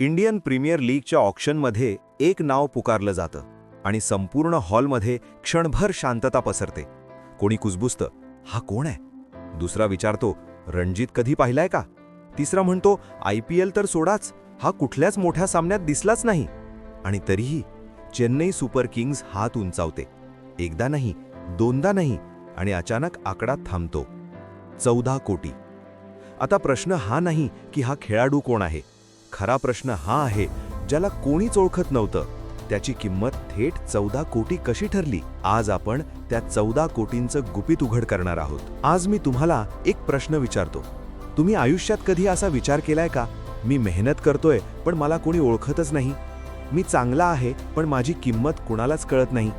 Indian premier लीगच्या ऑप्शनमध्ये एक नाव पुकारलं जातं आणि संपूर्ण हॉलमध्ये क्षणभर शांतता पसरते. कोणी कुजबुजतं? हा कोण आहे? दुसरा विचारतो रणजित कधी पाहिलाय का? तिसरा म्हणतो आय पी एल तर सोडाच. हा कुठल्याच मोठ्या सामन्यात दिसलाच नाही. आणि तरीही चेन्नई सुपर किंग्ज हात उंचावते. एकदा नाही दोनदा नाही आणि अचानक आकडा थांबतो. चौदा कोटी. आता प्रश्न हा नाही की हा खेळाडू कोण आहे? खरा प्रश्न हा आहे ज्याला कोणीच ओळखत नव्हतं. त्याची किंमत थेट चौदा कोटी कशी ठरली आज आपण त्या चौदा कोटींचं गुपित उघड करणार आहोत. आज मी तुम्हाला एक प्रश्न विचारतो. तुम्ही आयुष्यात कधी असा विचार केलाय का? मी मेहनत करतोय पण मला कोणी ओळखतच नाही. मी चांगला आहे पण माझी किंमत कुणालाच कळत नाही.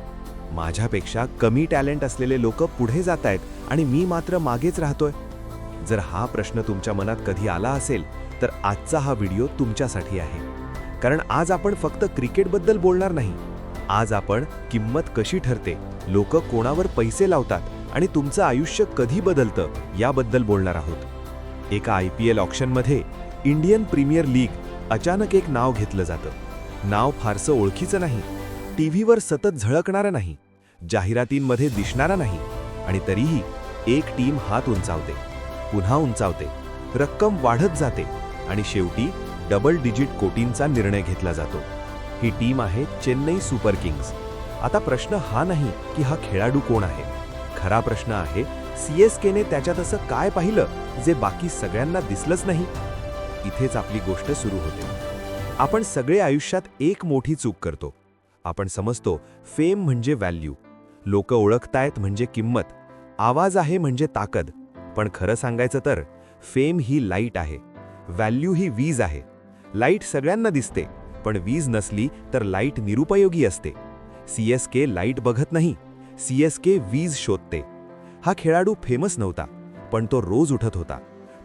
माझ्यापेक्षा कमी टॅलेंट असलेले लोक पुढे जात आहेत आणि मी मात्र मागेच राहतोय. जर हा प्रश्न तुमच्या मनात कधी आला असेल तर आजचा हा व्हिडिओ तुमच्यासाठी आहे. कारण आज आपण फक्त क्रिकेटबद्दल बोलणार नाही. आज आपण किंमत कशी ठरते लोक कोणावर पैसे लावतात आणि तुमचं आयुष्य कधी बदलतं याबद्दल बोलणार आहोत. एका आय पी एल ऑप्शनमध्ये इंडियन प्रीमियर लीग अचानक एक नाव घेतलं जातं. नाव फारसं ओळखीचं नाही. टी व्हीवर सतत झळकणारं नाही. जाहिरातींमध्ये दिसणारा नाही. आणि तरीही एक टीम हात उंचावते. पुन्हा उंचावते. रक्कम वाढत जाते. आणि शेवटी डबल डिजिट कोटींचा निर्णय घेतला जातो. ही टीम आहे चेन्नई सुपर किंग्ज. आता प्रश्न हा नाही की हा खेळाडू कोण आहे? खरा प्रश्न आहे सी एस केने त्याच्यात असं काय पाहिलं जे बाकी सगळ्यांना दिसलंच नाही? इथेच आपली गोष्ट सुरू होते. आपण सगळे आयुष्यात एक मोठी चूक करतो. आपण समजतो फेम म्हणजे व्हॅल्यू लोक ओळखतायत म्हणजे किंमत. आवाज आहे म्हणजे ताकद. पण खरं सांगायचं तर फेम ही लाइट आहे. व्हॅल्यू ही वीज आहे. लाइट सगळ्यांना दिसते पण वीज नसली तर लाइट निरुपयोगी असते. सी एस के लाइट बघत नाही सी एस के वीज शोधते. हा खेळाडू फेमस नव्हता पण तो रोज उठत होता.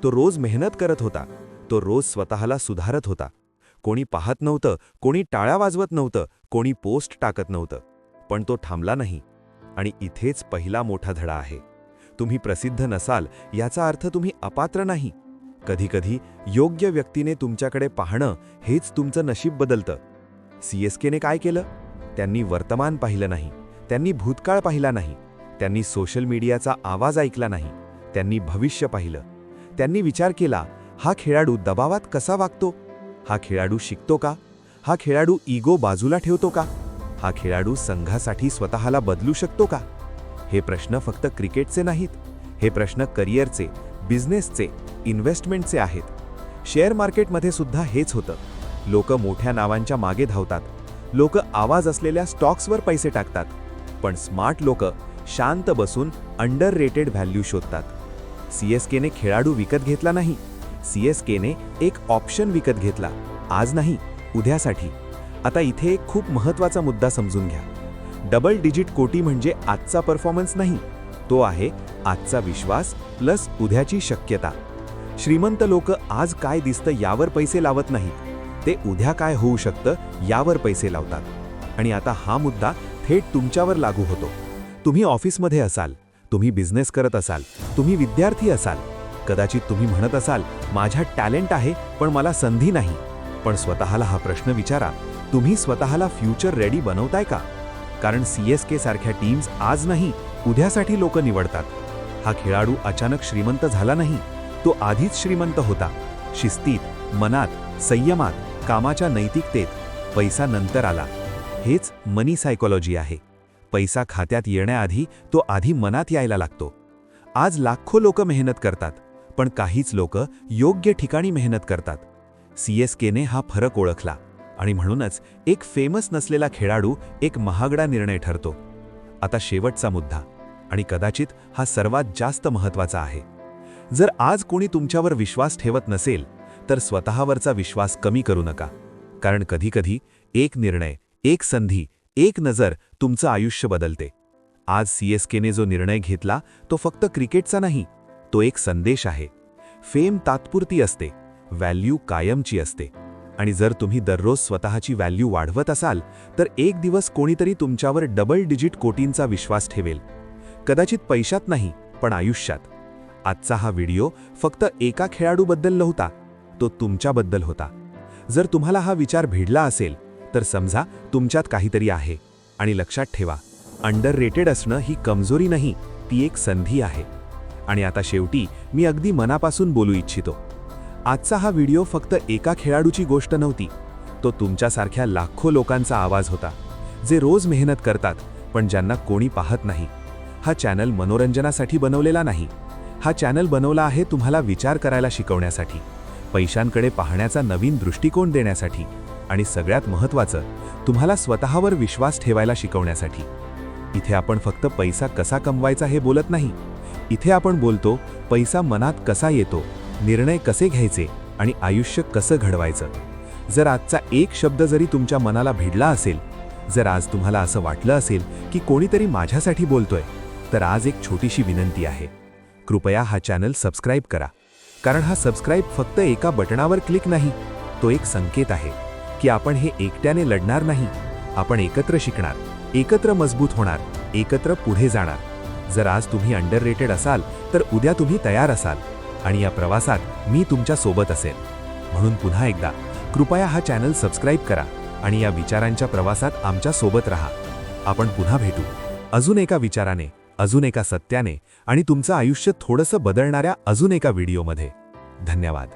तो रोज मेहनत करत होता. तो रोज स्वतःला सुधारत होता. कोणी पाहत नव्हतं कोणी टाळ्या वाजवत नव्हतं कोणी पोस्ट टाकत नव्हतं. पण तो थांबला नाही. आणि इथेच पहिला मोठा धडा आहे. तुम्ही प्रसिद्ध नसाल याचा अर्थ तुम्ही अपात्र नाही. कधीकधी योग्य व्यक्तीने तुमच्याकडे पाहणं हेच तुमचं नशीब बदलतं. सी एस केने काय केलं? त्यांनी वर्तमान पाहिलं नाही त्यांनी भूतकाळ पाहिला नाही त्यांनी सोशल मीडियाचा आवाज ऐकला नाही त्यांनी भविष्य पाहिलं. त्यांनी विचार केला हा खेळाडू दबावात कसा वागतो? हा खेळाडू शिकतो का? हा खेळाडू इगो बाजूला ठेवतो का? हा खेळाडू संघासाठी स्वतःला बदलू शकतो का? हे प्रश्न फक्त क्रिकेटचे नाहीत हे प्रश्न करिअरचे बिझनेसचे इन्व्हेस्टमेंटचे आहेत. शेअर मार्केटमध्ये सुद्धा हेच होतं. लोक मोठ्या नावांच्या मागे धावतात. लोक आवाज असलेल्या स्टॉक्सवर पैसे टाकतात. पण स्मार्ट लोक शांत बसून अंडर रेटेड व्हॅल्यू शोधतात. सी एस केने खेळाडू विकत घेतला नाही. सी एस केने एक ऑप्शन विकत घेतला. आज नाही उद्यासाठी. आता इथे एक खूप महत्त्वाचा मुद्दा समजून घ्या. डबल डिजिट कोटी म्हणजे आजचा परफॉर्मन्स नाही. तो आहे आजचा विश्वास प्लस उद्याची शक्यता. श्रीमंत लोक आज काय दिसतं यावर पैसे लावत नाहीत. ते उद्या काय होऊ शकतं यावर पैसे लावतात. आणि आता हा मुद्दा थेट तुमच्यावर लागू होतो. तुम्ही ऑफिसमध्ये असाल तुम्ही बिझनेस करत असाल तुम्ही विद्यार्थी असाल कदाचित तुम्ही म्हणत असाल माझ्या टॅलेंट आहे पण मला संधी नाही. पण स्वतःला हा प्रश्न विचारा तुम्ही स्वतःला फ्युचर रेडी बनवताय का? कारण सी एस के सारख्या टीम्स आज नाही उद्यासाठी लोक निवडतात. हा खेळाडू अचानक श्रीमंत झाला नाही. तो आधीच श्रीमंत होता. शिस्तीत मनात संयमात कामाच्या नैतिकतेत पैसा नंतर आला. हेच मनी सायकोलॉजी आहे. पैसा खात्यात येण्याआधी तो आधी मनात यायला लागतो. आज लाखो लोक मेहनत करतात पण काहीच लोक योग्य ठिकाणी मेहनत करतात. सी एस केने हा फरक ओळखला आणि म्हणूनच एक फेमस नसलेला खेळाडू एक महागडा निर्णय ठरतो. आता शेवटचा मुद्दा आणि कदाचित हा सर्वात जास्त महत्त्वाचा आहे. जर आज कोणी तुमच्यावर विश्वास ठेवत नसेल तर स्वतःवरचा विश्वास कमी करू नका. कारण कधीकधी एक निर्णय एक संधी एक नजर तुमचं आयुष्य बदलते. आज सी एस केने जो निर्णय घेतला तो फक्त क्रिकेटचा नाही तो एक संदेश आहे. फेम तात्पुरती असते व्हॅल्यू कायमची असते. आणि जर तुम्ही दररोज स्वतःची व्हॅल्यू वाढवत असाल तर एक दिवस कोणीतरी तुमच्यावर डबल डिजिट कोटींचा विश्वास ठेवेल. कदाचित पैशात नाही पण आयुष्यात. आजचा हा व्हिडिओ फक्त एका खेळाडूबद्दल नव्हता तो तुमच्याबद्दल होता. जर तुम्हाला हा विचार भिडला असेल तर समजा तुमच्यात काहीतरी आहे आणि लक्षात ठेवा अंडर रेटेड असणं ही कमजोरी नाही ती एक संधी आहे. आणि आता शेवटी मी अगदी मनापासून बोलू इच्छितो. आजचा हा व्हिडिओ फक्त एका खेळाडूची गोष्ट नव्हती तो तुमच्यासारख्या लाखो लोकांचा आवाज होता जे रोज मेहनत करतात पण ज्यांना कोणी पाहत नाही. हा चॅनल मनोरंजनासाठी बनवलेला नाही. हा चॅनल बनवला आहे तुम्हाला विचार करायला शिकवण्यासाठी पैशांकडे पाहण्याचा नवीन दृष्टिकोन देण्यासाठी आणि सगळ्यात महत्त्वाचं तुम्हाला स्वतःवर विश्वास ठेवायला शिकवण्यासाठी. इथे आपण फक्त पैसा कसा कमवायचा हे बोलत नाही. इथे आपण बोलतो पैसा मनात कसा येतो निर्णय कसे घ्यायचे आणि आयुष्य कसं घडवायचं. जर आजचा एक शब्द जरी तुमच्या मनाला भिडला असेल जर आज तुम्हाला असं वाटलं असेल की कोणीतरी माझ्यासाठी बोलतोय तर आज एक छोटीशी विनंती आहे. कृपया हा चॅनल सबस्क्राईब करा. कारण हा सबस्क्राईब फक्त एका बटणावर क्लिक नाही तो एक संकेत आहे की आपण हे एकट्याने लढणार नाही. आपण एकत्र शिकणार एकत्र मजबूत होणार एकत्र पुढे जाणार. जर आज तुम्ही अंडर रेटेड असाल तर उद्या तुम्ही तयार असाल आणि या प्रवासात मी तुमच्यासोबत असेल. म्हणून पुन्हा एकदा कृपया हा चॅनल सबस्क्राईब करा आणि या विचारांच्या प्रवासात आमच्यासोबत राहा. आपण पुन्हा भेटू. अजून एका विचाराने अजून एका सत्याने आणि तुमचं आयुष्य थोडंसं बदलणाऱ्या अजून एका व्हिडिओमध्ये. धन्यवाद.